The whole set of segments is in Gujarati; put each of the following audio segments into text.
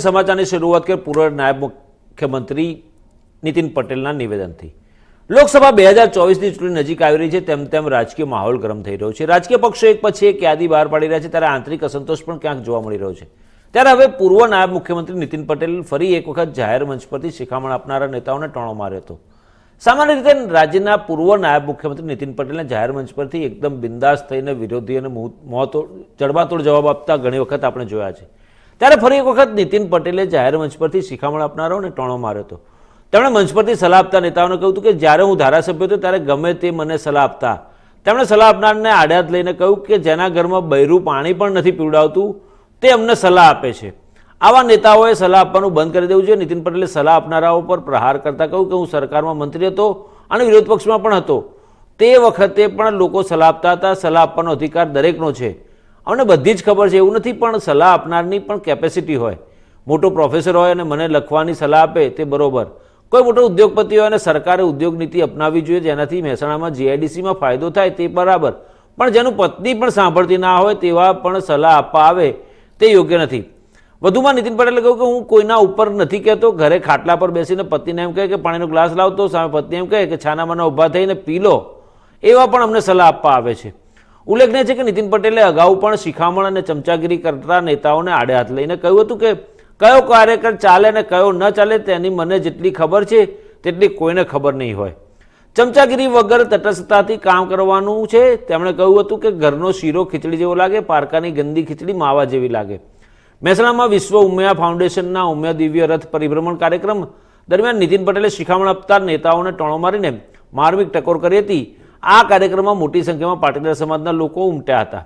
સમાચારની શરૂઆત કરી પૂર્વ નાયબ મુખ્યમંત્રી નીતિન પટેલના નિવેદનથી. લોકસભા બે હજાર ચોવીસની ચૂંટણી નજીક આવી રહી છે, તેમ તેમ રાજકીય માહોલ ગરમ થઈ રહ્યો છે. રાજકીય પક્ષો એક પછી એક યાદી બહાર પાડી રહ્યા છે, ત્યારે આંતરિક અસંતોષ પણ ક્યાંક જોવા મળી રહ્યો છે. ત્યારે હવે પૂર્વ નાયબ મુખ્યમંત્રી નીતિન પટેલ ફરી એક વખત જાહેર મંચ પરથી શિખામણ આપનારા નેતાઓને ટોણો માર્યો હતો. સામાન્ય રીતે રાજ્યના પૂર્વ નાયબ મુખ્યમંત્રી નીતિન પટેલને જાહેર મંચ પરથી એકદમ બિંદાસ થઈને વિરોધીઓને મોતો જડબાતોડ જવાબ આપતા ઘણી વખત આપણે જોયા છે. ત્યારે ફરી એક વખત નીતિન પટેલે જાહેર મંચ પરથી શિખામણ આપનારાઓને ટોણો માર્યો હતો. તેમણે મંચ પરથી સલાહ આપતા નેતાઓને કહ્યું હતું કે, જ્યારે હું ધારાસભ્ય હતો ત્યારે ગમે તે મને સલાહ આપતા. તેમણે સલાહ આપનારને આડ્યાત લઈને કહ્યું કે, જેના ઘરમાં બૈરું પાણી પણ નથી પીવડાવતું, તે અમને સલાહ આપે છે. આવા નેતાઓએ સલાહ આપવાનું બંધ કરી દેવું જોઈએ. નીતિન પટેલે સલાહ આપનારાઓ પર પ્રહાર કરતા કહ્યું કે, હું સરકારમાં મંત્રી હતો અને વિરોધ પક્ષમાં પણ હતો. તે વખતે પણ લોકો સલાહ આપતા હતા. સલાહ આપવાનો અધિકાર દરેકનો છે. અમને બધી જ ખબર છે, એવું નથી પણ સલાહ આપનારની પણ કેપેસિટી હોય. મોટો પ્રોફેસર હોય અને મને લખવાની સલાહ આપે તે બરોબર. કોઈ મોટો ઉદ્યોગપતિ હોય અને સરકારે ઉદ્યોગ નીતિ અપનાવવી જોઈએ, જેનાથી મહેસાણામાં જીઆઈડીસીમાં ફાયદો થાય તે બરાબર. પણ જેનું પત્ની પણ સાંભળતી ના હોય તેવા પણ સલાહ આપવા આવે તે યોગ્ય નથી. વધુમાં નીતિન પટેલે કહ્યું કે, હું કોઈના ઉપર નથી કહેતો. ઘરે ખાટલા પર બેસીને પત્નીને એમ કહે કે, પાણીનો ગ્લાસ લાવતો. સામે પત્ની એમ કહે કે છાનામાના ઊભા થઈને પી લો. એવા પણ અમને સલાહ આપવા આવે છે. ઉલ્લેખનીય છે કે નીતિન પટેલે અગાઉ પણ શિખામણ અને ચમચાગીરી કરતા નેતાઓને આડે હાથ લઈને કહ્યું હતું કે કયો કાર્યકર ચાલે અને કયો ન ચાલે તેની મને જેટલી ખબર છે, તેટલી કોઈને ખબર નહીં હોય. ચમચાગીરી વગર તટસ્થતાથી કામ કરવાનું છે. તેમણે કહ્યું હતું કે ઘરનો શીરો ખીચડી જેવો લાગે, પારકાની ગંદી ખીચડી માવા જેવી લાગે. મહેસાણામાં વિશ્વ ઉમિયા ફાઉન્ડેશનના ઉમિયા દિવ્ય રથ પરિભ્રમણ કાર્યક્રમ દરમિયાન નીતિન પટેલે શિખામણ આપતા નેતાઓને ટોણો મારીને માર્મિક ટકોર કરી હતી. આ કાર્યક્રમમાં મોટી સંખ્યામાં પાટીદાર સમાજના લોકો ઉમટ્યા હતા.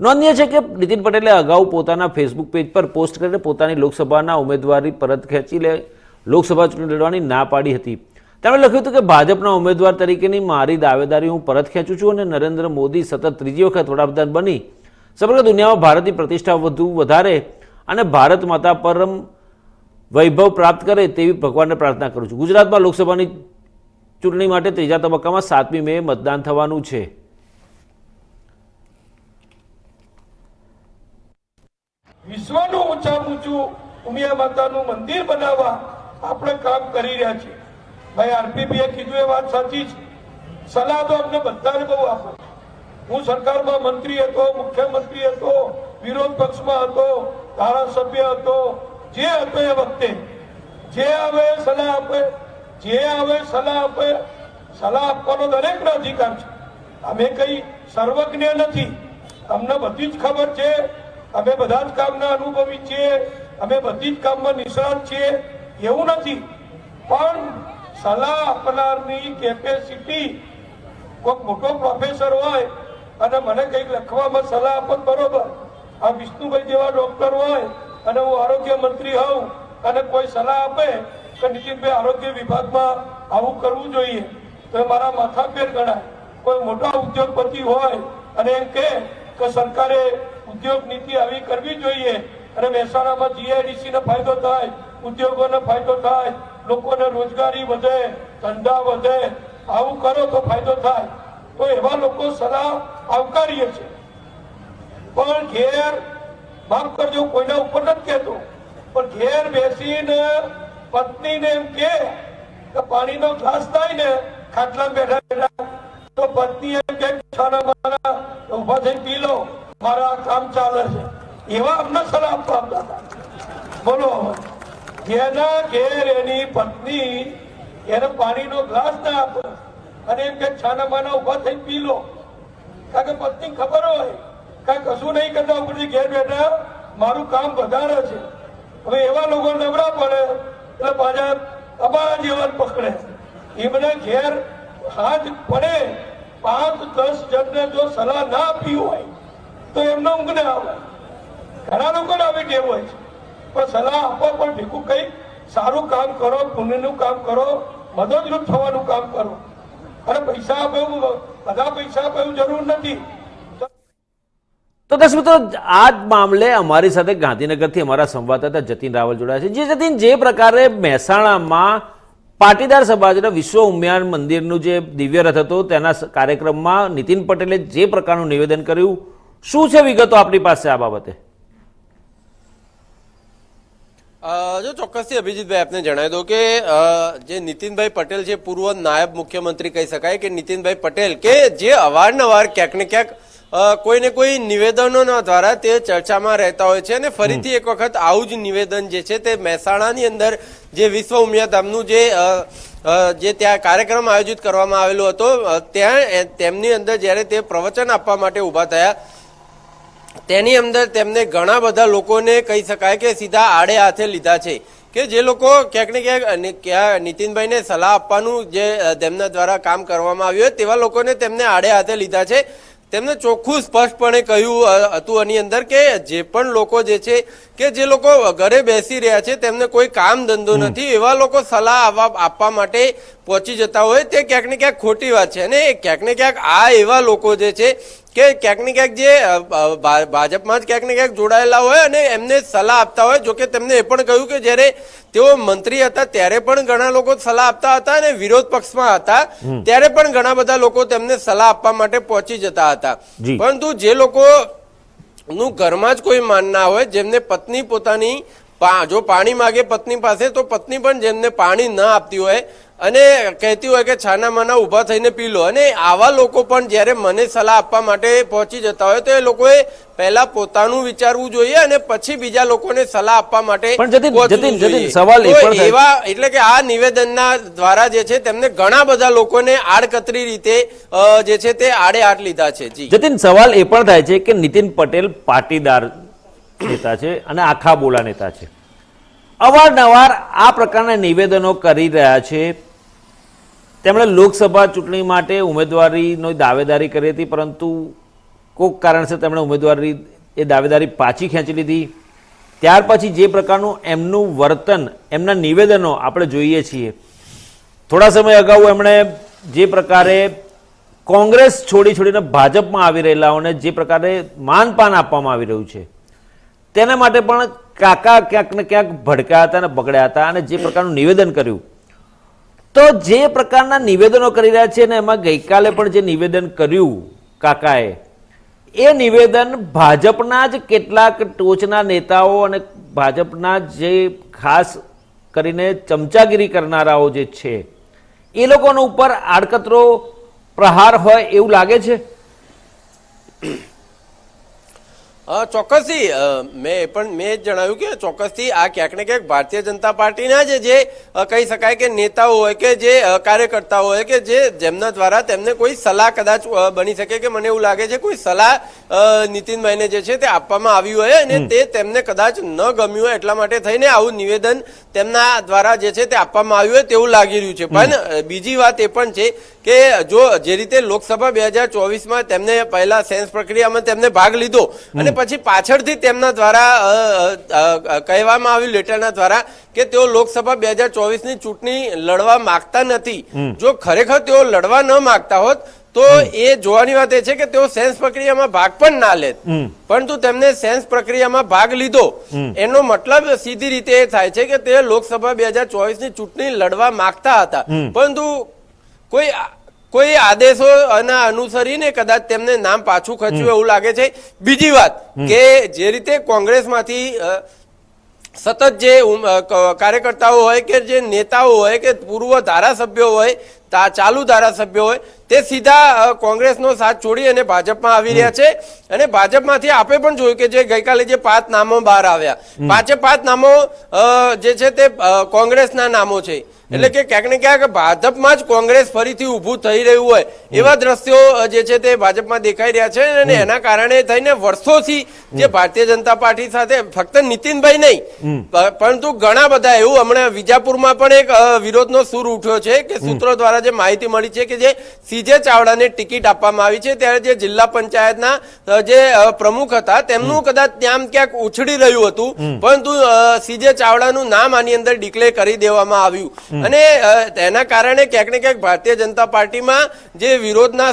નોંધનીય છે કે નીતિન પટેલે અગાઉ પોતાના ફેસબુક પેજ પર પોસ્ટ કરીને પોતાની લોકસભાના ઉમેદવારી પરત ખેંચી લે લોકસભા ચૂંટણી લડવાની ના પાડી હતી. તેમણે લખ્યું હતું કે ભાજપના ઉમેદવાર તરીકેની મારી દાવેદારી હું પરત ખેંચું છું અને નરેન્દ્ર મોદી સતત ત્રીજી વખત વડાપ્રધાન બની. સમગ્ર દુનિયામાં ભારતની પ્રતિષ્ઠા વધુ વધારે અને ભારત માતા પરમ વૈભવ પ્રાપ્ત કરે તેવી ભગવાનને પ્રાર્થના કરું છું. ગુજરાતમાં લોકસભાની ચૂંટણી માટે ત્રીજા તબક્કામાં સાતમી મે મતદાન થવાનું છે. વિશ્વનું ઊંચા ઊંચું ઉમિયા માતાનું મંદિર બનાવવા આપણે કામ કરી રહ્યા છીએ. ભાઈ આરપીબીએ કીધું એ વાત સાચી છે સલાહ તો અમને બધાને બહુ આપો. હું સરકારમાં મંત્રી હતો, મુખ્યમંત્રી હતો, વિરોધ પક્ષમાં હતો, ધારાસભ્ય હતો, જે હતો એ વખતે. જે હવે સલાહ આપે. જે આવે સલાહ આપે, સલાહ આપવાનો દરેકનો અધિકાર છે. અમે કઈ સર્વજ્ઞ નથી. અમને બધી જ ખબર છે. અમે બધા જ કામના અનુભવી છીએ. અમે બધી જ કામમાં નિષ્ણાત છીએ. એવું નથી. પણ સલાહ આપનારની કેપેસિટી કોઈક મોટો પ્રોફેસર હોય અને મને કંઈક લખવામાં સલાહ આપત બરોબર. આ વિષ્ણુભાઈ જેવા ડોક્ટર હોય અને હું આરોગ્ય મંત્રી હોઉં અને કોઈ સલાહ આપે કે નીતિનભાઈ આરોગ્ય વિભાગમાં આવું કરવું જોઈએ. તો મારા માથા ફેર ગણાય. કોઈ મોટા ઉદ્યોગપતિ હોય અને એમ કે સરકારે ઉદ્યોગ નીતિ આવી કરવી જોઈએ અને મહેસાણામાં જીઆઈડીસી ને ફાયદો થાય, ઉદ્યોગોને ફાયદો થાય, લોકોને રોજગારી વધે, ધંધા વધે, આવું કરો તો ફાયદો થાય. તો એવા લોકો સલાહ આવકારીએ છે પણ ઘેર, માફ કરજો, કોઈના ઉપર નથી કહેતો. પણ ઘેર બેસીને પત્નીને એમ કે પાણીનો ગ્લાસ થાય ને ખાટલા બેઠા બેઠા, તો પત્ની એમ કે, છાના માના ઊભા થઈને પી લો. મારા કામ ચાલે છે. એવા અમને સલાહ આપવા હતા. બોલો જેના ઘેર એની પત્ની એને પાણીનો ગ્લાસ ના આપે અને એમ કે, છાના માના ઊભા થઈને પી લો. કારણ કે પત્ની ખબર હોય, કાંઈ કશું નહીં કરતા ઉપરથી ઘેર બેઠા, મારું કામ વધારે છે. હવે એવા લોકો નબળા પડે એટલે ભાજપ અબાજીવન જેવા પકડે એમને ઘેર હાથ પડે, પાંચ, દસ જણને જો સલાહ ના આપી હોય, તો એમનો ઊંઘ ના આવે. ઘણા લોકોને આવી ટેવ હોય છે. પણ સલાહ આપો પણ ભેગું કંઈ સારું કામ કરો, પુણ્યનું કામ કરો, મદદરૂપ થવાનું કામ કરો. અને પૈસા આપે બધા પૈસા આપે એવું જરૂર નથી. તો દસ મિત્રો, આ જ મામલે અમારી સાથે ગાંધીનગરથી અમારા સંવાદદાતા જતીન રાવલ જોડાયા છે. જે જતીન, જે પ્રકારે મહેસાણામાં પાટીદાર સમાજના વિશ્વ ઉમિયાન મંદિરનું જે દિવ્ય રથ હતો, તેના કાર્યક્રમમાં નીતિન પટેલે જે પ્રકારનું નિવેદન કર્યું, શું છે વિગતો આપણી પાસે આ બાબતે? જો ચોક્કસથી અભિજીતભાઈ આપને જણાવી દો કે જે નીતિનભાઈ પટેલ છે, પૂર્વ નાયબ મુખ્યમંત્રી કહી શકાય કે નીતિનભાઈ પટેલ કે જે અવારનવાર ક્યાંક ને ક્યાંક કોઈને કોઈ નિવેદનોના દ્વારા તે ચર્ચામાં રહેતા હોય છે અને ફરીથી એક વખત આવું જ નિવેદન જે છે તે મહેસાણાની અંદર જે વિશ્વ ઉમિયા ધામનું જે જે ત્યાં કાર્યક્રમ આયોજિત કરવામાં આવેલો હતો ત્યાં તેમની અંદર જ્યારે તે પ્રવચન આપવા માટે ઊભા થયા તેની અંદર તેમને ઘણા બધા લોકોને કહી શકાય કે સીધા આડે હાથે લીધા છે. કે જે લોકો ક્યાંક ને ક્યાંક ક્યાં નીતિનભાઈને સલાહ આપવાનું જે તેમના દ્વારા કામ કરવામાં આવ્યું તેવા લોકોને તેમને આડે હાથે લીધા છે. તેમને ચોખ્ખું સ્પષ્ટપણે કહ્યું હતું આની અંદર કે જે પણ લોકો જે છે કે જે લોકો ઘરે બેસી રહ્યા છે તેમને કોઈ કામ ધંધો નથી. એવા લોકો સલાહ આપવા આપવા માટે પહોંચી જતા હોય તે ક્યાંક ને ક્યાંક ખોટી વાત છે. અને ક્યાંક ને ક્યાંક આ એવા લોકો જે છે કે ક્યાંક ને ક્યાંક જે ભાજપમાં જ ક્યાંક ને ક્યાંક જોડાયેલા હોય અને એમને સલાહ આપતા હોય. જોકે તેમને એ પણ કહ્યું કે જ્યારે તેઓ મંત્રી હતા ત્યારે પણ ઘણા લોકો સલાહ આપતા હતા અને વિરોધ પક્ષમાં હતા ત્યારે પણ ઘણા બધા લોકો તેમને સલાહ આપવા માટે પહોંચી જતા હતા. પરંતુ જે લોકો નું ઘરમાં જ કોઈ માન ના હોય જેમને પત્ની પોતાની જો પાણી માગે પત્ની પાસે તો પત્ની પણ જેમને પાણી ન આપતી હોય અને કહેતી હોય કે છાના માના ઊભા થઈને પી લો. અને આવા લોકો પણ જ્યારે મને સલાહ આપવા માટે પહોંચી જતા હોય તો એ લોકોએ પહેલા પોતાનું વિચારવું જોઈએ અને પછી બીજા લોકોને સલાહ આપવા માટે સવાલ એવા એટલે કે આ નિવેદનના દ્વારા જે છે તેમને ઘણા બધા લોકોને આડકતરી રીતે જે છે તે આડે હાથ લીધા છે. જી. જતીન સવાલ એ પણ થાય છે કે નીતિન પટેલ પાટીદાર નેતા છે અને આખા બોલા નેતા છે. અવારનવાર આ પ્રકારના નિવેદનો કરી રહ્યા છે. તેમણે લોકસભા ચૂંટણી માટે ઉમેદવારીનો દાવેદારી કરી હતી, પરંતુ કોઈક કારણસર તેમણે ઉમેદવારી, એ દાવેદારી પાછી ખેંચી લીધી. ત્યાર પછી જે પ્રકારનું એમનું વર્તન, એમના નિવેદનો આપણે જોઈએ છીએ. થોડા સમય અગાઉ એમણે જે પ્રકારે કોંગ્રેસ છોડી છોડીને ભાજપમાં આવી રહેલાઓને જે પ્રકારે માનપાન આપવામાં આવી રહ્યું છે, તેના માટે પણ કાકા ક્યાંક ને ક્યાંક ભડક્યા હતા અને બગડ્યા હતા અને જે પ્રકારનું નિવેદન કર્યું. તો જે પ્રકારના નિવેદનો કરી રહ્યા છે ને એમાં ગઈકાલે પણ જે નિવેદન કર્યું કાકાએ, એ નિવેદન ભાજપના જ કેટલાક ટોચના નેતાઓ અને ભાજપના જે ખાસ કરીને ચમચાગીરી કરનારાઓ જે છે, એ લોકોનો ઉપર આડકતરો પ્રહાર હોય એવું લાગે છે? ચોક્કસથી. મેં પણ મેં જણાવ્યું કે ચોક્કસથી આ ક્યાંક ને ક્યાંક ભારતીય જનતા પાર્ટીના જ જે કહી શકાય કે નેતાઓ હોય કે જે કાર્યકર્તાઓ હોય કે જે જેમના દ્વારા તેમને કોઈ સલાહ કદાચ બની શકે કે મને એવું લાગે છે કોઈ સલાહ નીતિનભાઈને જે છે તે આપવામાં આવી હોય અને તે તેમને કદાચ ન ગમ્યું હોય એટલા માટે થઈને આવું નિવેદન તેમના દ્વારા જે છે તે આપવામાં આવ્યું હોય તેવું લાગી રહ્યું છે. પણ બીજી વાત એ પણ છે કે જો જે રીતે લોકસભા બે હજાર ચોવીસમાં તેમને પહેલા સેન્સ પ્રક્રિયામાં તેમને ભાગ લીધો અને પછી પાછળથી તેમના દ્વારા કહેવામાં આવ્યું લેટરના દ્વારા કે તેઓ લોકસભા બે હજાર ચોવીસની ચૂંટણી લડવા માંગતા નથી. જો ખરેખર તેઓ લડવા ન માંગતા હોત તો એ જોવાની વાત એ છે કે તેઓ સેન્સ પ્રક્રિયામાં ભાગ પણ ના લેત. પરંતુ તેમને સેન્સ પ્રક્રિયામાં ભાગ લીધો. એનો મતલબ સીધી રીતે એ થાય છે કે તે લોકસભા બે હજાર ચોવીસની ચૂંટણી લડવા માંગતા હતા. પરંતુ કોઈ કોઈ આદેશો અનુસરીને કદાચ તેમને નામ પાછું ખચ્યું એવું લાગે છે. બીજી વાત કે જે રીતે કોંગ્રેસમાંથી સતત જે કાર્યકર્તાઓ હોય કે જે નેતાઓ હોય કે પૂર્વ ધારાસભ્યો હોય તા- ચાલુ ધારાસભ્યો હોય તે સીધા કોંગ્રેસનો સાથ છોડી અને ભાજપમાં આવી રહ્યા છે. અને ભાજપમાંથી આપે પણ જોયું કે જે ગઈકાલે જે પાંચ નામો બહાર આવ્યા. પાંચે પાંચ નામો જે છે તે કોંગ્રેસના નામો છે. એટલે કે ક્યાંક ને ક્યાંક ભાજપમાં જ કોંગ્રેસ ફરીથી ઊભું થઈ રહ્યું હોય. એવા દ્રશ્યો જે છે તે ભાજપમાં દેખાઈ રહ્યા છે અને એના કારણે થઈને વર્ષોથી જે ભારતીય જનતા પાર્ટી સાથે ફક્ત નીતિનભાઈ નહીં પરંતુ ઘણા બધા એવું હમણાં વિજાપુરમાં પણ એક વિરોધનો સૂર ઉઠ્યો છે કે સૂત્રો દ્વારા જે માહિતી મળી છે કે જે સીજે ચાવડાને ટિકિટ આપવામાં આવી છે ત્યારે જે જિલ્લા પંચાયતના જે પ્રમુખ હતા તેમનું કદાચ ત્યાં ક્યાંક ઉછળી રહ્યું હતું. પરંતુ સીજે ચાવડાનું નામ આની અંદર ડિક્લેર કરી દેવામાં આવ્યું. અને તેના કારણે ક્યાંક ને ક્યાંક ભારતીય જનતા પાર્ટીમાં જે વિરોધના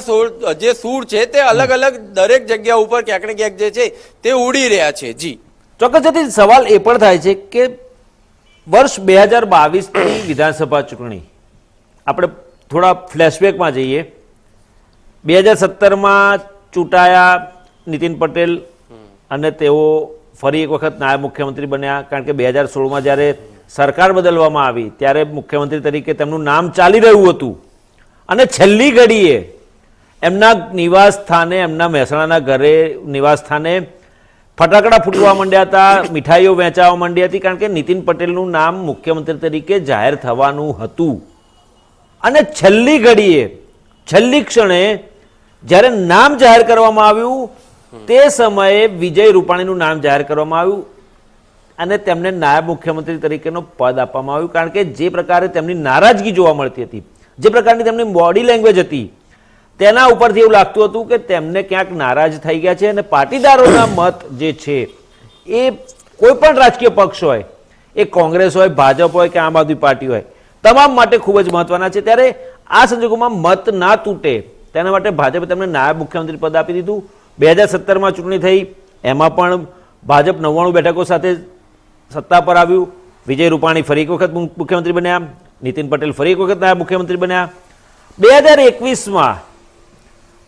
જે સૂર છે તે અલગ અલગ દરેક જગ્યા ઉપર ક્યાંક ને ક્યાંક જે છે તે ઉડી રહ્યા છે. જી. ચોક્કસથી સવાલ એ પણ થાય છે કે વર્ષ બે હજાર બાવીસની વિધાનસભા ચૂંટણી. આપણે થોડા ફ્લેશબેકમાં જઈએ. બે હજાર સત્તરમાં ચૂંટાયા નીતિન પટેલ અને તેઓ ફરી એક વખત નાયબ મુખ્યમંત્રી બન્યા. કારણ કે બે હજાર સોળમાં જ્યારે સરકાર બદલવામાં આવી, ત્યારે મુખ્યમંત્રી તરીકે તેમનું નામ ચાલી રહ્યું હતું. અને છેલ્લી ઘડીએ એમના નિવાસ સ્થાને, એમના મહેસાણાના ઘરે નિવાસ સ્થાને ફટાકડા ફૂટવા માંડ્યા હતા, મીઠાઈઓ વેચાવા માંડી હતી, કારણ કે નીતિન પટેલનું નામ મુખ્યમંત્રી તરીકે જાહેર થવાનું હતું. અને છેલ્લી ઘડીએ, છેલ્લી ક્ષણે જ્યારે નામ જાહેર કરવામાં આવ્યું, તે સમયે વિજય રૂપાણીનું નામ જાહેર કરવામાં આવ્યું અને તેમને નાયબ મુખ્યમંત્રી તરીકેનો પદ આપવામાં આવ્યું. કારણ કે જે પ્રકારે તેમની નારાજગી જોવા મળતી હતી, જે પ્રકારની તેમની બોડી લેંગ્વેજ હતી, તેના ઉપરથી એવું લાગતું હતું કે તેમને ક્યાંક નારાજ થઈ ગયા છે અને પાટીદારોના મત જે છે, એ કોઈ પણ રાજકીય પક્ષ હોય, એ કોંગ્રેસ હોય, ભાજપ હોય કે આમ આદમી પાર્ટી હોય, તમામ માટે ખૂબ જ મહત્વના છે. ત્યારે આ સંજોગોમાં મત ના તૂટે, તેના માટે ભાજપે તેમને નાયબ મુખ્યમંત્રી પદ આપી દીધું. બે હજાર સત્તરમાં ચૂંટણી થઈ, એમાં પણ ભાજપ નવ્વાણું બેઠકો સાથે સત્તા પર આવ્યું. વિજય રૂપાણી ફરી એક વખત મુખ્યમંત્રી બન્યા. નીતિન પટેલ ફરી એક વખત મુખ્યમંત્રી બન્યા. બે હજાર એકવીસમાં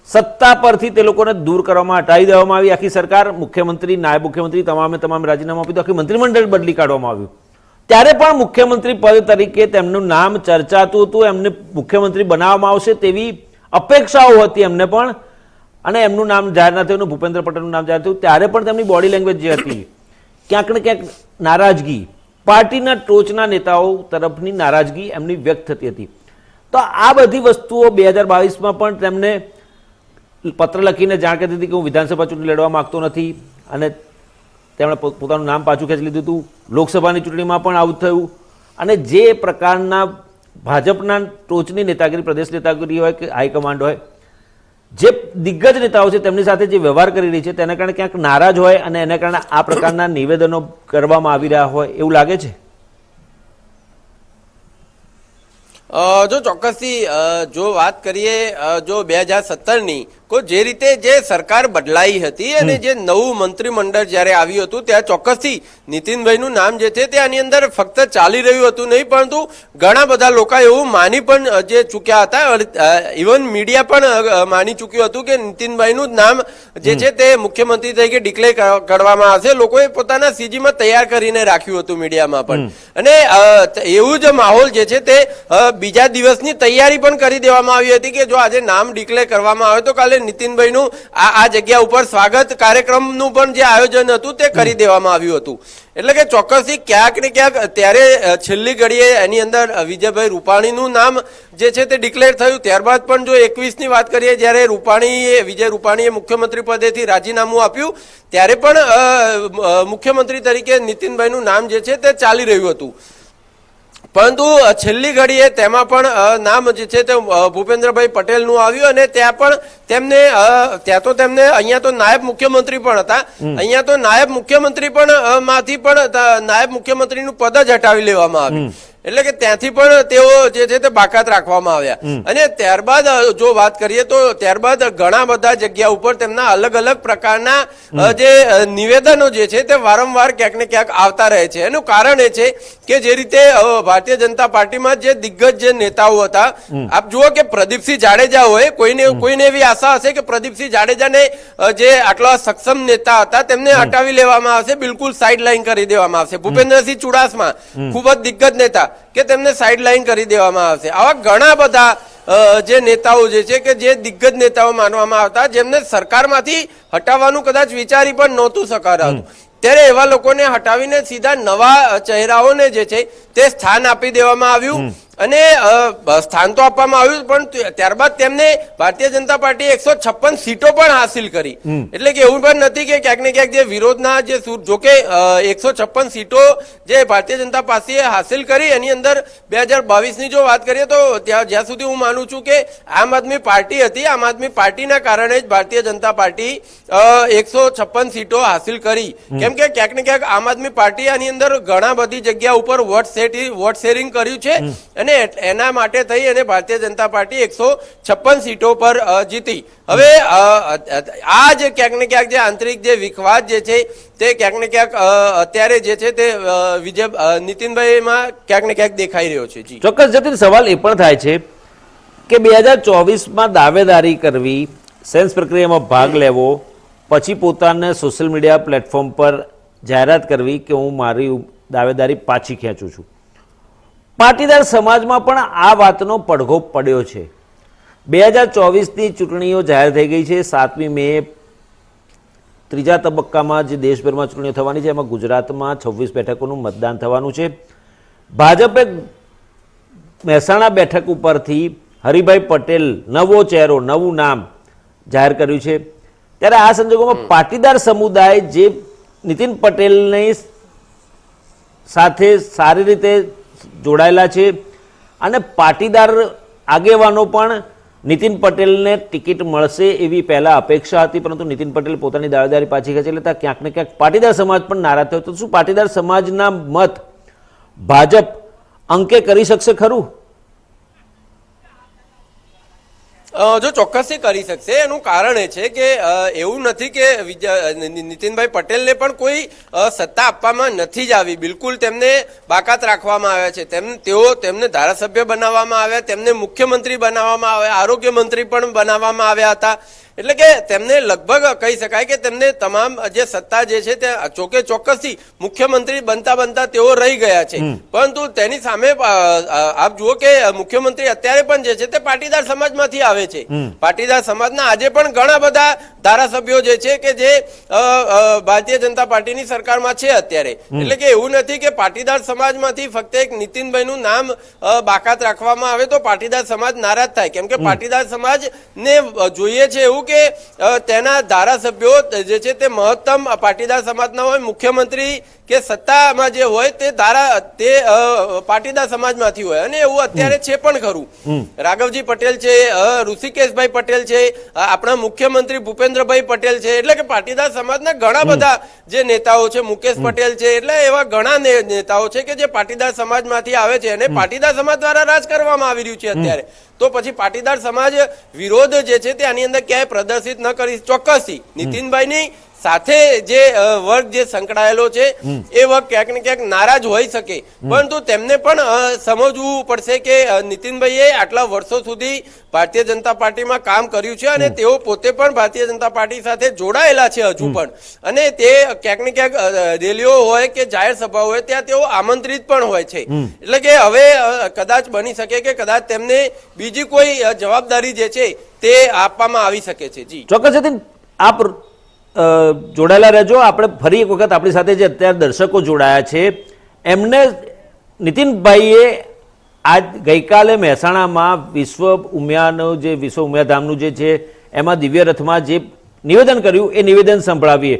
સત્તા પરથી તે લોકોને દૂર કરવામાં હટાવી દેવામાં આવી. આખી સરકાર, મુખ્યમંત્રી, નાયબ મુખ્યમંત્રી તમામે તમામ રાજીનામું આપ્યું આખી મંત્રીમંડળ બદલી કાઢવામાં આવ્યું. ત્યારે પણ મુખ્યમંત્રી પદ તરીકે તેમનું નામ ચર્ચાતું હતું. એમને મુખ્યમંત્રી બનાવવામાં આવશે તેવી અપેક્ષાઓ હતી એમને પણ. અને એમનું નામ જાહેર ના થયું ભૂપેન્દ્ર પટેલનું નામ જાહેર થયું. ત્યારે પણ તેમની બોડી લેંગ્વેજ જે હતી ક્યાંક ને ક્યાંક નારાજગી. પાર્ટીના ટોચના નેતાઓ તરફની નારાજગી એમની વ્યક્ત થતી હતી. તો આ બધી વસ્તુઓ બે હજાર બાવીસમાં પણ તેમને પત્ર લખીને જાણ કરતી હતી કે હું વિધાનસભા ચૂંટણી લડવા માગતો નથી અને તેમણે પોતાનું નામ પાછું ખેંચી લીધું હતું. લોકસભાની ચૂંટણીમાં પણ આવું થયું. અને જે પ્રકારના ભાજપના ટોચની નેતાગીરી, પ્રદેશ નેતાગીરી હોય કે હાઈકમાન્ડ હોય જે દિગ્ગજ નેતાઓ છે, તેમની સાથે જે વ્યવહાર કરી રહી છે, તેના કારણે ક્યાંક નારાજ હોય અને એના કારણે આ પ્રકારના નિવેદનો કરવામાં આવી રહ્યા હોય એવું લાગે છે? જો ચોક્કસથી જો વાત કરીએ જો બે હજાર સત્તરની કો જે રીતે જે સરકાર બદલાઈ હતી અને જે નવું મંત્રીમંડળ જ્યારે આવ્યું હતું ત્યાં ચોક્કસથી નીતિનભાઈનું નામ જે છે તે આની અંદર ફક્ત ચાલી રહ્યું હતું નહીં પરંતુ ઘણા બધા લોકો એવું માની પણ જે ચૂક્યા હતા ઇવન મીડિયા પણ માની ચૂક્યું હતું કે નીતિનભાઈનું નામ જે છે તે મુખ્યમંત્રી તરીકે ડિક્લેર કરવામાં આવશે. લોકોએ પોતાના સીજીમાં તૈયાર કરીને રાખ્યું હતું મીડિયામાં પણ. અને એવું જ માહોલ જે છે તે બીજા દિવસની તૈયારી પણ કરી દેવામાં આવી હતી કે જો આજે નામ ડિક્લેર કરવામાં આવે તો કાલે નીતિનભાઈનું આ આ જગ્યા ઉપર સ્વાગત કાર્યક્રમનું પણ જે આયોજન હતું તે કરી દેવામાં આવ્યું હતું. એટલે કે ચોક્કસથી ક્યાંક ને ક્યાંક ત્યારે છેલ્લી ઘડીએ એની અંદર વિજયભાઈ રૂપાણીનું નામ જે છે તે ડિક્લેર થયું. ત્યારબાદ પણ જો એકવીસની વાત કરીએ જ્યારે રૂપાણીએ વિજય રૂપાણીએ મુખ્યમંત્રી પદેથી રાજીનામું આપ્યું ત્યારે પણ મુખ્યમંત્રી તરીકે નીતિનભાઈનું નામ જે છે તે ચાલી રહ્યું હતું. પરંતુ છેલ્લી ઘડીએ તેમાં પણ નામ જે છે તે ભૂપેન્દ્રભાઈ પટેલનું આવ્યું અને ત્યાં પણ તેમને ત્યાં તો તેમને અહીંયા તો નાયબ મુખ્યમંત્રી પણ હતા. અહીંયા તો નાયબ મુખ્યમંત્રી પણ માંથી પણ નાયબ મુખ્યમંત્રીનું પદ જ હટાવી લેવામાં આવ્યું. એટલે કે ત્યાંથી પણ તેઓ જે છે તે બાકાત રાખવામાં આવ્યા. અને ત્યારબાદ જો વાત કરીએ તો ત્યારબાદ ઘણા બધા જગ્યા ઉપર તેમના અલગ અલગ પ્રકારના જે નિવેદનો જે છે તે વારંવાર ક્યાંક ને ક્યાંક આવતા રહે છે. એનું કારણ એ છે કે જે રીતે ભારતીય જનતા પાર્ટીમાં જે દિગ્ગજ જે નેતાઓ હતા આપ જુઓ કે પ્રદીપસિંહ જાડેજા હોય કોઈને કોઈને એવી આશા હશે કે પ્રદીપસિંહ જાડેજાને જે આટલા સક્ષમ નેતા હતા તેમને હટાવી લેવામાં આવશે બિલકુલ સાઈડ લાઈન કરી દેવામાં આવશે. ભૂપેન્દ્રસિંહ ચુડાસમા ખૂબ જ દિગ્ગજ નેતા. કે તેમને સાઇડલાઇન કરી દેવામાં આવશે. આવા ઘણા બધા જે નેતાઓ જે છે કે જે દિગ્ગજ નેતાઓ માનવામાં આવતા જેમને સરકારમાંથી હટાવવાનું કદાચ વિચારી પણ નહોતું સકારાતું ત્યારે એવા લોકોને હટાવીને સીધા નવા ચહેરાઓને જે છે તે સ્થાન આપી દેવામાં આવ્યું. અને સ્થાન તો આપવામાં આવ્યું પણ ત્યારબાદ તેમને ભારતીય જનતા પાર્ટી એકસો છપ્પન સીટો પણ હાસિલ કરી. એટલે કે એવું પણ નથી કે ક્યાંક ને ક્યાંક જે વિરોધના જે જોકે એકસો છપ્પન સીટો જે ભારતીય જનતા પાસે હાસિલ કરી એની અંદર બે હજાર બાવીસની જો વાત કરીએ તો ત્યાં જ્યાં સુધી હું માનું છું કે આમ આદમી પાર્ટી હતી આમ આદમી પાર્ટીના કારણે જ ભારતીય જનતા પાર્ટી એકસો છપ્પન સીટો હાસિલ કરી. કેમ કે ક્યાંક ને ક્યાંક આમ આદમી પાર્ટી આની અંદર ઘણા બધી જગ્યા ઉપર વોટ સેટ વોટ શેરિંગ કર્યું છે અને એના માટે થઈ અને ભારતીય જનતા પાર્ટી એકસો છપ્પન સીટો પર જીતી. હવે આ જે ક્યાંક ને ક્યાંક જે આંતરિક જે વિખવાદ જે છે, તે ક્યાંક ને ક્યાંક અત્યારે જે છે તે વિજય નીતિનભાઈમાં ક્યાંક ને ક્યાંક દેખાઈ રહ્યો છે, જી. ચોક્કસ, જતીન સવાલ એ પણ થાય છે કે બે હજાર ચોવીસમાં દાવેદારી કરવી, સેન્સ પ્રક્રિયામાં ભાગ લેવો, પછી પોતાને સોશિયલ મીડિયા પ્લેટફોર્મ પર જાહેરાત કરવી કે હું મારી દાવેદારી પાછી ખેંચું છું? પાટીદાર સમાજમાં પણ આ વાતનો પડઘો પડ્યો છે. બે હજાર ચોવીસની ચૂંટણીઓ જાહેર થઈ ગઈ છે. સાતમી મે ત્રીજા તબક્કામાં જે દેશભરમાં ચૂંટણીઓ થવાની છે એમાં ગુજરાતમાં છવ્વીસ બેઠકોનું મતદાન થવાનું છે. ભાજપે મહેસાણા બેઠક ઉપરથી હરિભાઈ પટેલ નવો ચહેરો નવું નામ જાહેર કર્યું છે. ત્યારે આ સંજોગોમાં પાટીદાર સમુદાય જે નીતિન પટેલની સાથે સારી રીતે જોડાયેલા છે. અને પાટીદાર આગેવાનો પણ નીતિન પટેલને ટિકિટ મળશે એવી પહેલા અપેક્ષા હતી, પરંતુ નીતિન પટેલ પોતાની દાવેદારી પાછી ખેંચી લેતા ક્યાંક ને ક્યાંક પાટીદાર સમાજ પણ નારાજ થયો. તો શું પાટીદાર સમાજના મત ભાજપ અંકે કરી શકશે ખરું? જો ચોક્કસથી કરી શકશે. એનું કારણ એ છે કે એવું નથી કે નીતિનભાઈ પટેલને પણ કોઈ સત્તા આપવામાં નથી જ આવી. બિલકુલ તેમને બાકાત રાખવામાં આવ્યા છે. તેમ, તેઓ તેમને ધારાસભ્ય બનાવવામાં આવ્યા, તેમને મુખ્યમંત્રી બનાવવામાં આવ્યા આરોગ્ય મંત્રી પણ બનાવવામાં આવ્યા હતા. એટલે કે તેમને લગભગ કહી શકાય કે તેમને તમામ જે સત્તા જે છે તે ચોકે ચોક્કસથી મુખ્યમંત્રી બનતા બનતા તેઓ રહી ગયા છે. પરંતુ તેની સામે આપ જુઓ કે મુખ્યમંત્રી અત્યારે પણ જે છે તે પાટીદાર સમાજમાંથી આવે છે. પાટીદાર સમાજના આજે પણ ઘણા બધા ધારાસભ્યો જે છે કે જે ભારતીય જનતા પાર્ટીની સરકારમાં છે અત્યારે. એટલે કે એવું નથી કે પાટીદાર સમાજમાંથી ફક્ત એક નીતિનભાઈનું નામ બાકાત રાખવામાં આવે તો પાટીદાર સમાજ નારાજ થાય. કેમ કે પાટીદાર સમાજ ને જોઈએ છે એવું કે તેના ધારાસભ્યો જે છે તે મહત્તમ પાટીદાર સમાજના હોય મુખ્યમંત્રી કે સત્તામાં જે હોય તે ધારા તે પાટીદાર સમાજમાંથી હોય. અને એવું અત્યારે છે પણ ખરું. રાઘવજી પટેલ છે ઋષિકેશભાઈ પટેલ છે આપણા મુખ્યમંત્રી ભૂપેન્દ્રભાઈ પટેલ છે. એટલે કે પાટીદાર સમાજના ઘણા બધા જે નેતાઓ છે મુકેશ પટેલ છે એટલે એવા ઘણા નેતાઓ છે કે જે પાટીદાર સમાજમાંથી આવે છે. અને પાટીદાર સમાજ દ્વારા રાજ કરવામાં આવી રહ્યું છે અત્યારે. તો પછી પાટીદાર સમાજ વિરોધ જે છે તે આની અંદર ક્યાંય પ્રદર્શિત ન કરી ચોક્કસથી. નીતિનભાઈની સાથે જે વર્ગ જે સંકળાયેલો છે એ વર્ગ ક્યાંક ને ક્યાંક નારાજ હોઈ શકે. પરંતુ તેમને પણ સમજવું પડશે કે નીતિનભાઈએ આટલા વર્ષો સુધી ભારતીય જનતા પાર્ટીમાં કામ કર્યું છે અને તેઓ પોતે પણ ભારતીય જનતા પાર્ટી સાથે જોડાયેલા છે હજુ પણ. અને તે ક્યાંક ને ક્યાંક રેલીઓ હોય કે જાહેર સભા હોય ત્યાં તેઓ આમંત્રિત પણ હોય છે. એટલે કે હવે કદાચ બની શકે કે કદાચ તેમને બીજી કોઈ જવાબદારી જે છે તે આપવામાં આવી શકે છે. જી. ચોક્કસ આપ જોડાયેલા રહેજો. આપણે ફરી એક વખત આપણી સાથે જે અત્યારે દર્શકો જોડાયા છે, એમને નીતિનભાઈએ આજ ગઈકાલે મહેસાણામાં વિશ્વ ઉમિયાનું જે વિશ્વ ઉમિયાધામનું જે છે, એમાં દિવ્ય રથમાં જે નિવેદન કર્યું, એ નિવેદન સંભળાવીએ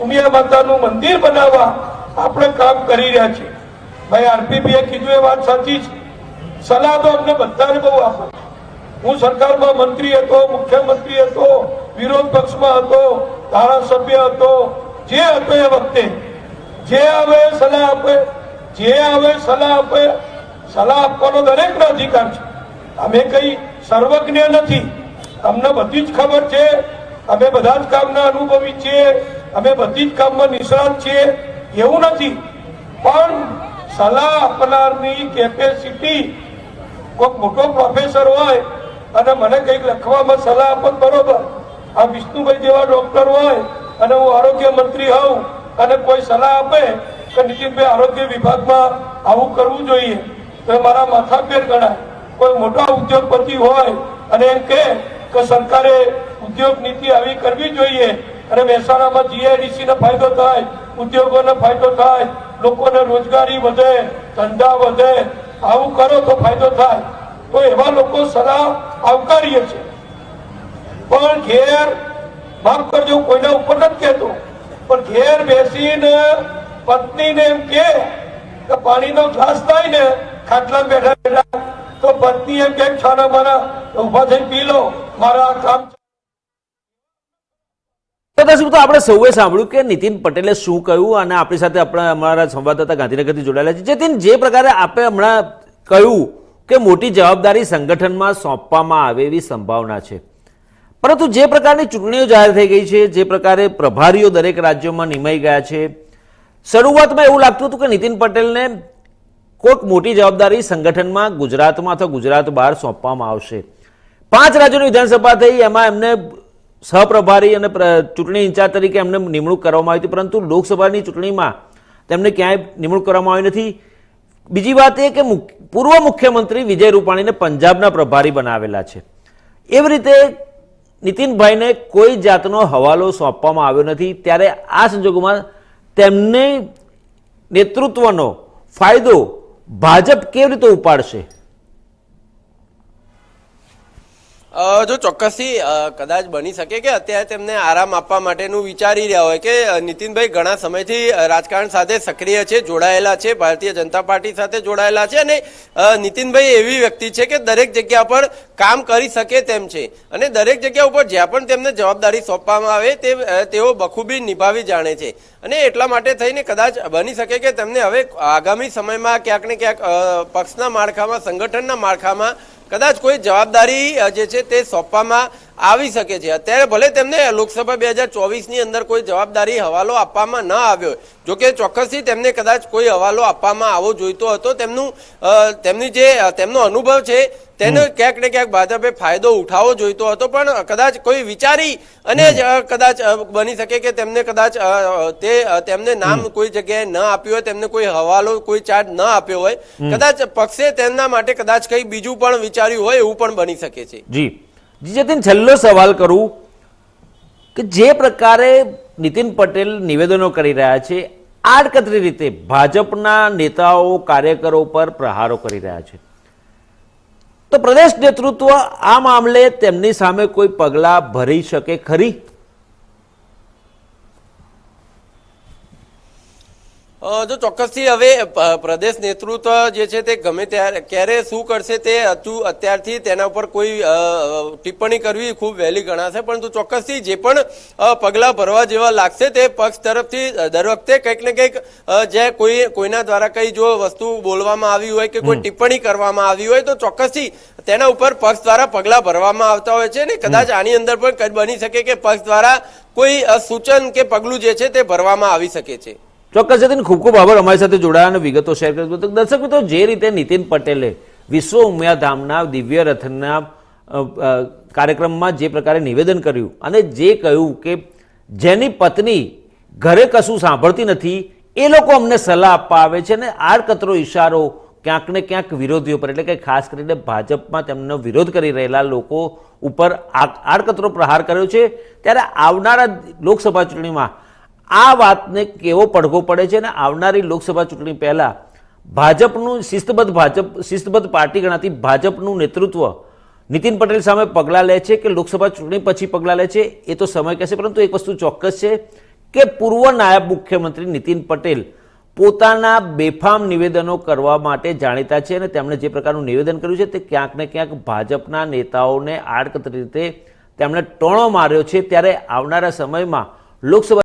ઉમિયા માતાનું મંદિર બનાવવા આપણે કામ કરી રહ્યા છીએ ભાઈ આરપીપી એ કીધું એ વાત સાચી છે સલાહ તો અમને બધાને બહુ આપો. હું સરકારમાં મંત્રી હતો, મુખ્યમંત્રી હતો, વિરોધ પક્ષમાં હતો, ધારાસભ્ય હતો, જે હતો એ વખતે, જે આવે સલાહ આપે, જે આવે સલાહ આપે, સલાહ આપવાનો દરેકનો અધિકાર છે. અમે કઈ સર્વજ્ઞ નથી. અમને બધી જ ખબર છે. અમે બધા જ કામના અનુભવી છીએ અમે બધી જ કામમાં નિષ્ણાત છીએ એવું નથી. પણ સલાહ આપનારની કેપેસિટી કોઈક મોટો પ્રોફેસર હોય અને મને કંઈક લખવામાં સલાહ આપો બરોબર. આ વિષ્ણુભાઈ જેવા ડોક્ટર હોય અને હું આરોગ્ય મંત્રી હોઉં અને કોઈ સલાહ આપે કે નીતિનભાઈ આરોગ્ય વિભાગમાં આવું કરવું જોઈએ, તો મારા માથાપેર ગણાય. કોઈ મોટા ઉદ્યોગપતિ હોય અને એમ કહે કે સરકારે ઉદ્યોગ નીતિ આવી કરવી જોઈએ અને મહેસાણામાં જીઆઈડીસી ને ફાયદો થાય, ઉદ્યોગોને ફાયદો થાય, લોકોને રોજગારી વધે, ધંધા વધે આવું કરો તો ફાયદો થાય. તો એવા લોકો સદા આવકારીએ છે. પણ ઘેર, માફ કરજો કોઈના ઉપર નથી કહેતો, પણ ઘેર બેસીને પત્નીને એમ કે પાણીનો ગ્લાસ થાય ને, ખાટલા બેઠા બેઠા, તો પત્ની એમ કે છાના મારા ઊભા થઈને પી લો. મારા કામ તો દર્શક આપણે સૌએ સાંભળ્યું કે નીતિન પટેલે શું કહ્યું અને આપણી સાથે આપણા અમારા સંવાદદાતા ગાંધીનગરથી જોડાયેલા છે. જેથી જે પ્રકારે આપણે હમણાં કહ્યું કે મોટી જવાબદારી સંગઠનમાં સોંપવામાં આવે એવી સંભાવના છે. પરંતુ જે પ્રકારની ચૂંટણીઓ જાહેર થઈ ગઈ છે, જે પ્રકારે પ્રભારીઓ દરેક રાજ્યોમાં નિમાઈ ગયા છે, શરૂઆતમાં એવું લાગતું હતું કે નીતિન પટેલને કોઈક મોટી જવાબદારી સંગઠનમાં ગુજરાતમાં અથવા ગુજરાત બહાર સોંપવામાં આવશે. પાંચ રાજ્યોની વિધાનસભા થઈ, એમાં એમને સહપ્રભારી અને ચૂંટણી ઇન્ચાર્જ તરીકે એમને નિમણૂક કરવામાં આવી હતી, પરંતુ લોકસભાની ચૂંટણીમાં તેમને ક્યાંય નિમણૂક કરવામાં આવી નથી. બીજી વાત એ કે પૂર્વ મુખ્યમંત્રી વિજય રૂપાણીને પંજાબના પ્રભારી બનાવેલા છે. એવી રીતે નીતિનભાઈને કોઈ જાતનો હવાલો સોંપવામાં આવ્યો નથી. ત્યારે આ સંજોગોમાં તેમને નેતૃત્વનો ફાયદો ભાજપ કેવી રીતે ઉપાડશે? જો ચોક્કસથી કદાચ બની શકે કે અત્યારે તેમને આરામ આપવા માટેનું વિચારી રહ્યા હોય કે નીતિનભાઈ ઘણા સમયથી રાજકારણ સાથે સક્રિય છે, જોડાયેલા છે, ભારતીય જનતા પાર્ટી સાથે જોડાયેલા છે અને નીતિનભાઈ એવી વ્યક્તિ છે કે દરેક જગ્યા પર કામ કરી શકે તેમ છે. અને દરેક જગ્યા ઉપર જ્યાં પણ તેમને જવાબદારી સોંપવામાં આવે તે તેઓ બખૂબી નિભાવી જાણે છે. અને એટલા માટે થઈને કદાચ બની શકે કે તેમને હવે આગામી સમયમાં ક્યાંક ને ક્યાંક પક્ષના માળખામાં, સંગઠનના માળખામાં કદાચ કોઈ જવાબદારી જે છે તે સોંપવામાં આવી શકે છે. અત્યારે ભલે તેમને લોકસભા બે હજાર ચોવીસની અંદર કોઈ જવાબદારી હવાલો આપવામાં ન આવ્યો જો કે ચોક્કસથી તેમને કદાચ કોઈ હવાલો આપવામાં આવવો જોઈતો હતો. તેમનું તેમની જે તેમનો અનુભવ છે તેનો ક્યાંક ને ક્યાંક ભાજપે ફાયદો ઉઠાવવો જોઈતો હતો. પણ કદાચ કોઈ વિચારી અને જ કદાચ બની શકે કે તેમને કદાચ તે તેમને નામ કોઈ જગ્યાએ ન આપ્યું હોય તેમને કોઈ હવાલો કોઈ ચાર્જ ન આપ્યો હોય. કદાચ પક્ષે તેમના માટે કદાચ કંઈ બીજું પણ વિચાર્યું હોય એવું પણ બની શકે છે. જી. જી જતીન છેલ્લો સવાલ કરું કે જે પ્રકારે નીતિન પટેલ નિવેદનો કરી રહ્યા છે, આડકતરી રીતે ભાજપના નેતાઓ, કાર્યકરો પર પ્રહારો કરી રહ્યા છે. તો પ્રદેશ નેતૃત્વ આ મામલે તેમની સામે કોઈ પગલાં ભરી શકે ખરી? જો ચોક્કસથી હવે પ્રદેશ નેતૃત્વ જે છે તે ગમે ત્યારે ક્યારે શું કરશે તે હજુ અત્યારથી તેના ઉપર કોઈ ટિપ્પણી કરવી ખૂબ વહેલી ગણાશે. પરંતુ ચોક્કસથી જે પણ પગલાં ભરવા જેવા લાગશે તે પક્ષ તરફથી દર વખતે કંઈક ને કંઈક જે કોઈ કોઈના દ્વારા કંઈ જો વસ્તુ બોલવામાં આવી હોય કે કોઈ ટિપ્પણી કરવામાં આવી હોય તો ચોક્કસથી તેના ઉપર પક્ષ દ્વારા પગલાં ભરવામાં આવતા હોય છે ને કદાચ આની અંદર પણ કંઈ બની શકે કે પક્ષ દ્વારા કોઈ સૂચન કે પગલું જે છે તે ભરવામાં આવી શકે છે. ચોક્કસ જતીન ખૂબ ખૂબ આભાર અમારી સાથે જોડાયા અને વિગતો શેર કરી તો દર્શક મિત્રો, જે રીતે નીતિન પટેલે વિશ્વ ઉમિયાધામના દિવ્ય રથના કાર્યક્રમમાં જે પ્રકારે નિવેદન કર્યું અને જે કહ્યું કે જેની પત્ની ઘરે કશું સાંભળતી નથી, એ લોકો અમને સલાહ આપવા આવે છે અને આડકતરો ઇશારો ક્યાંક ને ક્યાંક વિરોધીઓ પર, એટલે કે ખાસ કરીને ભાજપમાં તેમનો વિરોધ કરી રહેલા લોકો ઉપર આડકતરો પ્રહાર કર્યો છે. ત્યારે આવનારા લોકસભા ચૂંટણીમાં આ વાતને કેવો પડઘો પડે છે અને આવનારી લોકસભા ચૂંટણી પહેલાં ભાજપનું શિસ્તબદ્ધ ભાજપ, શિસ્તબદ્ધ પાર્ટી ગણાતી ભાજપનું નેતૃત્વ નીતિન પટેલ સામે પગલાં લે છે કે લોકસભા ચૂંટણી પછી પગલાં લે છે, એ તો સમય કહેશે, પરંતુ એક વસ્તુ ચોક્કસ છે કે પૂર્વ નાયબ મુખ્યમંત્રી નીતિન પટેલ પોતાના બેફામ નિવેદનો કરવા માટે જાણીતા છે અને તેમણે જે પ્રકારનું નિવેદન કર્યું છે તે ક્યાંક ને ક્યાંક ભાજપના નેતાઓને આડકતરી રીતે તેમણે ટોણો માર્યો છે. ત્યારે આવનારા સમયમાં લોકસભા